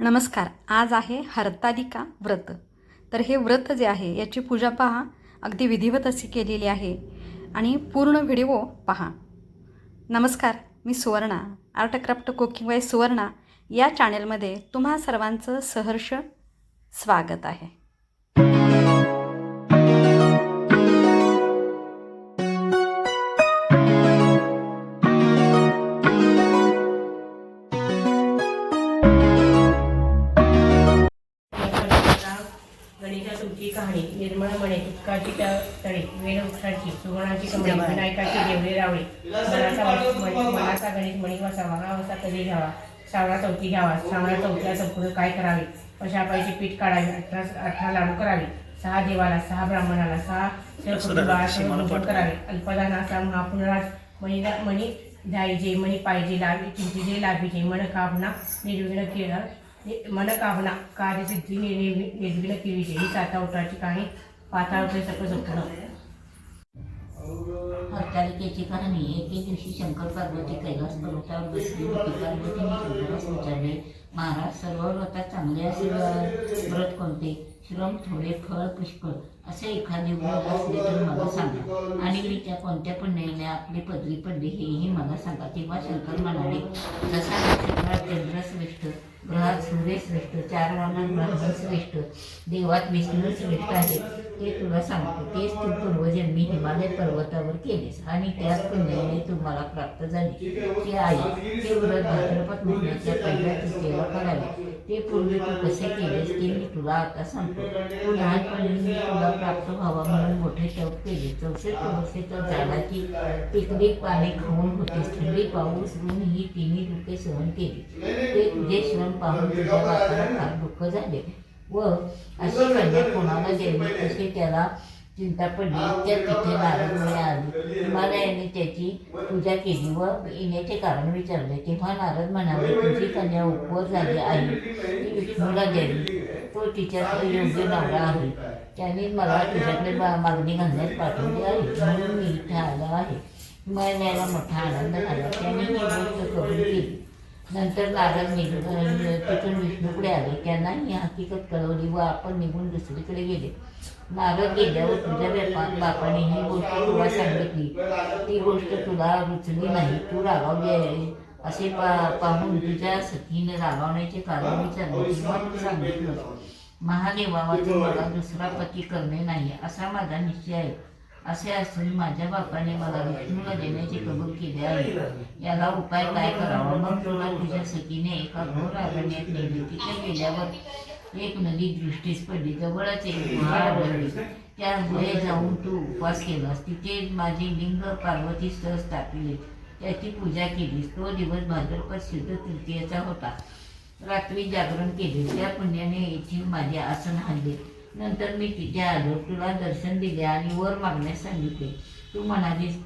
नमस्कार आज आहे हरतालिका व्रत. तर हे व्रत जे आहे याची पूजा पहा. अगदी विधिवत अशी केलेली आहे. आणि पूर्ण व्हिडिओ पहा. नमस्कार मी Suvarna art craft cooking by Suvarna. या चॅनलमध्ये तुम्हा सर्वांचं सहर्ष स्वागत आहे. तुमची कहाणी निर्मळ म्हणे तुटकाची त्या तळे वेलवृक्षाची सुगणाची कमळी विनायकाची देवळे रावळे. मनाचा मणी- मनाचा गणेश मणी वसावा हा वसा कधी घ्यावा? श्रावणा चौथी घ्यावा. श्रावणा चौथीला संपूर्ण काय करावे? कशापायची पीठ काढावी? अठरा अठरा लाडू करावे. सहा देवाला सहा ब्राह्मणाला सहा करावे. अल्पदानाचा महापुनराज. मणी मणी द्यायचे मणी पाहिजे लावी चिंतीचे लाभीचे मन काभना निर्विघ्न केलं. मनकामना कार्यसिद्धी निर्विघ्न केलीचे ही सातावटाची काही पाताळते सकळ संपूर्ण. हरतालिकेची कहाणी. एके दिवशी शंकर पार्वती कैलास पर्वतावर बसली. होती पार्वतीने शंकरास विचारले महाराज सर्व व्रतात चांगले असे व्रत कोणते? श्रम थोडे फळ पुष्कळ. असे एखादे व्रत असले तर मला सांगा. आणि मी त्या कोणत्या पुण्याने आपली पदवी पडली हेही मला सांगा. तेव्हा शंकर म्हणाले जसा चंद्र श्रेष्ठ ग्रहात सूर्य श्रेष्ठ चार वाहनात श्रेष्ठ देवात विष्णू श्रेष्ठ आहे. ते तुला सांगतो तेच तू पूर्वजन्मी हिमालय पर्वतावर केलेस आणि त्याच पुण्याने तुम्हाला प्राप्त झाली. ते आहे ते व्रत भाद्रपद महिन्याच्या पहिल्या तृतीयेला करावे. ते पूर्वी तू कसे केलेस ते मी तुला आता सांगतो. तू लहानपणी मी तुला प्राप्त व्हावा म्हणून मोठे शौक केले. चौसे चौसे तर झाडाची पिकनिक पाणी खाऊन होतीस. थंडी पाऊस ऊन ही तिन्ही दुःखे सहन केली. ते तुझे श्रम पाहून तुझ्या बापाला फार दुःख झाले. व अशी कन्या कोणाला द्यावी तसे त्याला चिंता पडली त्या तिथे नारद आली. हिमालयाने त्याची पूजा केली व येण्याचे कारण विचारले. तेव्हा नारद म्हणाले तुझी कन्या उपवर झाली आहे. ती विष्णूला द्यावी तो तिच्याकडे योग्य नवरा आहे. त्याने मला तुझ्याकडे मागणी घालण्यास पाठवली आहे. म्हणून मी इथे आलो आहे. हिमालयाला मोठा आनंद झाला. त्याने ही गोष्ट केली. नंतर नारद निघून तिथून विष्णूकडे आले. त्यांना ही हकीकत कळवली व आपण निघून दुसरीकडे गेले. नारद गेल्यावर तुझ्या बापा बापाने ही गोष्ट तुला सांगितली. ती गोष्ट तुला रुचली नाही. तू रागावली आहे. असे पा पाहून तुझ्या सखीने रागावण्याचे कारण विचारले. किंवा तू सांगितलं महादेवावाचे मला दुसरा पती करणे नाही. असा माझा निश्चय आहे. असे असून माझ्या बापाने मला विष्णूला देण्याचे कबूल केले आहे. याला उपाय काय करावा? मग तुला तुझ्या सखीने एका घोर अरण्यात नेले तिथे गेल्यावर एक नदी दृष्टीस पडली. जवळच एक गुहा आढळली त्या गुहे जाऊन तू उपवास केलास. तिथे माझे लिंग पार्वती सहज टाकले त्याची पूजा केलीस. तो दिवस भाद्रपद शुद्ध तृतीयेचा होता. रात्री जागरण केले. त्या पुण्याने येथील माझे आसन हल्ले नंतर मी तिथे आलो तुला दर्शन दिले आणि वर मागण्यास सांगितले. तू म्हणालीस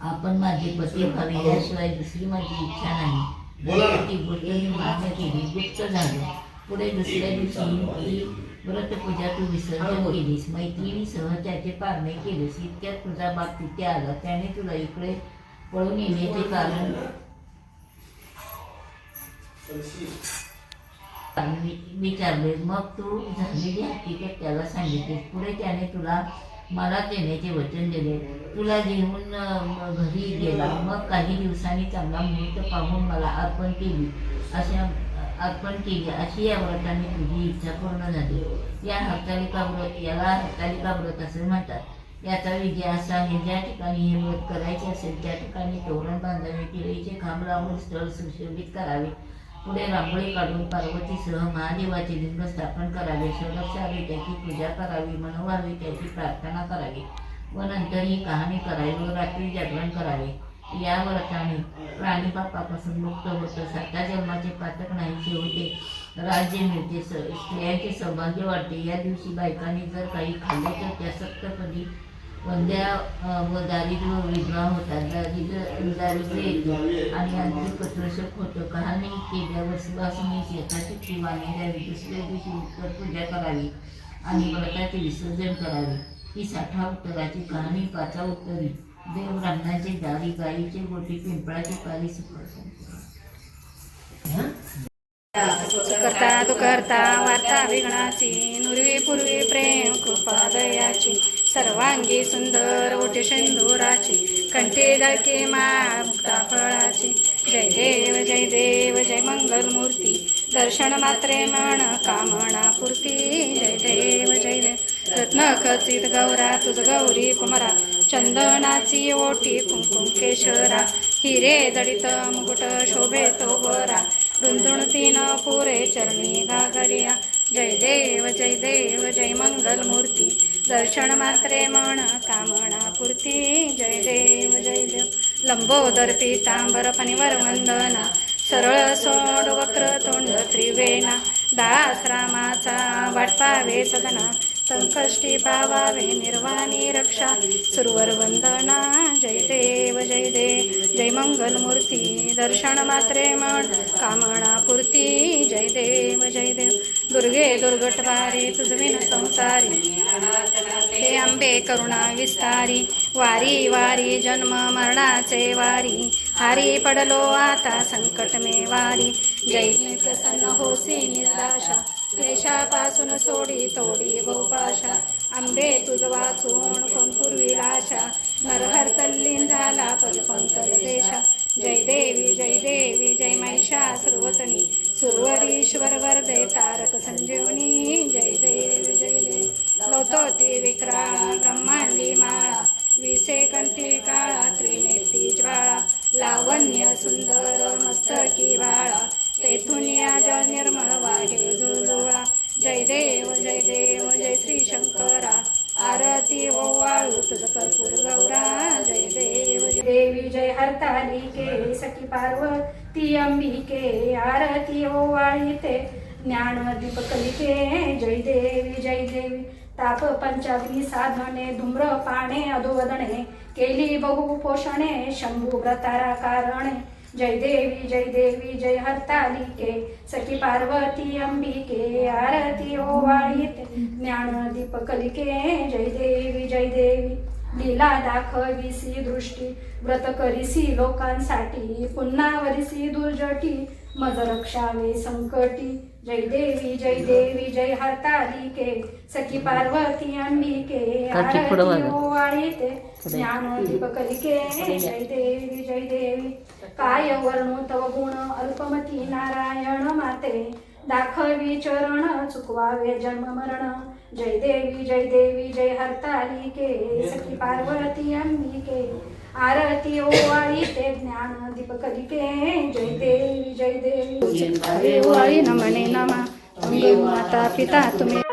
आपण माझे पती व्हावे याशिवाय दुसरी माझी इच्छा नाही. ती गोष्ट मी मान्य केली गुप्त झालं. पुढे दुसऱ्या दिवशी व्रतपूजा तू विसर्जन केलीस. मैत्रिणीसह त्याचे पारणे केलेस. इतक्यात तुझा बाप तिथे आला. त्याने तुला इकडे पळून येण्याचे कारण विचारले. मग तू झालेली हकीकत त्याला सांगितले पुढे त्याने तुला मला देण्याचे वचन दिले. तुला घेऊन घरी गेला. मग काही दिवसांनी चांगला मुहूर्त पाहून मला अर्पण केली. अशा अर्पण केली. अशी या व्रताने तुझी इच्छा पूर्ण झाली. या हरतालिका व्रत याला हरतालिका व्रत असे म्हणतात. याचा विजय असा आहे ज्या ठिकाणी हे व्रत करायचे असेल त्या ठिकाणी तोरण बांधावे केळीचे खांब लावून स्थळ सुशोभित करावे. पुढे रांगोळी काढून पार्वतीसह महादेवाचे लिंग स्थापन करावे. षोडशावे त्याची पूजा करावी मनोभावे त्याची प्रार्थना करावी व नंतर ही कहाणी करावी व रात्री जागरण करावे. या व्रताने प्राणीपापापासून मुक्त होतं साता जन्माचे पातक नाहीसे होते राज्य मिळते. स स्त्रियांचे सौभाग्य वाढते. या दिवशी बायकांनी जर काही खाल्ले तर त्या सप्तपदी म्हणजे, वंद्या व दारिद्र्य विधवा होता दारिद्र्य दारिद्र्य आणि अगदी पत्रशक होतं. कहाणी केल्यावर सुवासिनी शेताची किवाने द्यावी दुसऱ्या दिवशी उत्तर पूजा करावी आणि व्रताचे विसर्जन करावे. ही साठा उत्तराची कहाणी पाचा उत्तरी. देव ब्राह्मणाचे दारी गाईचे गोटी पिंपळाचे पाली सुपर करता तू करता वार्ता विघ्नाची नुरवी पूर्वी प्रेम कृपा दयाची सर्वांगी सुंदर ओटी शेंदुराची कंठे धडके माळ मुक्ता फळाची. जय देव जय देव जय मंगल मूर्ती दर्शन मात्रे मन कामना पूर्ती. जय देव जय देव. रत्न खचित गौरा तुझ गौरी कुमरा चंदनाची ओटी कुंकुम केशरा. हिरे दडित मुकुट शोभे तो गोरा रुंदुण तीन पुरे चरणी घागरिया जय देव जय देव जय मंगल मूर्ती दर्शन मात्रे मन कामना पूर्ती जय देव जय देव। लंबोदर पितांबर पनिवर वंदना। सरळ सोड वक्र तोंड त्रिवेणा। दास रामाचा वाटपावे सदना। संकष्टी पावावे निर्वाणी रक्षा. सुरवर वंदना जय देव जय देव जय मंगल मूर्ती दर्शन मात्रे मन. कामना पूर्ती जय देव जय देव. दुर्गे दुर्गटवारी तुझविन संसारी. हे आंबे करुणा विस्तारी. वारी वारी जन्म मरणाचे वारी. हारी पडलो आता संकट मे वारी जय प्रसन्न होसी निराशा. क्लेशापासून सोडी तोडी गोपाशा. आंबे तुझ वाचून कोण पूर्वी आशा नरहर तल्लीन झाला पदपंकर देशा. जय देवी जय देवी जय महिषा सुरवतनी. सुरवरीश्वर वरदे तारक संजीवनी. जय देवी जय देवी. लोतोती विक्राळा ब्रह्मांडी माळा. विसे कंठी काळा त्रिनेती ज्वाळा. लावण्य सुंदर मस्तकी बाळा. पार्वती आरती ओवाळीते ते ज्ञान दीपकलिके जय देवी जय देवी ताप पंचाग्नी साधने धूम्र पाणे अधोवदने केली बहु पोषणे शंभू व्रतारा कारणे जय देवी जय देवी जय हरतालिके सखी पार्वती अंबिके आरती ओवाळीत ज्ञान दीपकलिके जय देवी जय देवी लीला दाखविसी दृष्टी व्रत करिसी लोकांसाठी पुन्हा वरिसी दुर्जटी मज रक्षावे संकटी. जय देवी जय देवी जय हरतालिके सखी पार्वती अंबिके आरती वाजव. ओवाळीते ज्ञान दीपकलिके जय देवी जय देवी. काय वर्णो तव गुण अल्पमती नारायण माते. दाखवी चरण चुकवावे जन्म मरण जय देवी जय देवी जय हरतालिके. सखी पार्वती अंबिके. आरती ओवाळी ते ज्ञान दीपकलिके. जय देवी जय देवी. ओवाळी नमने नमा. माता पिता तुम्ही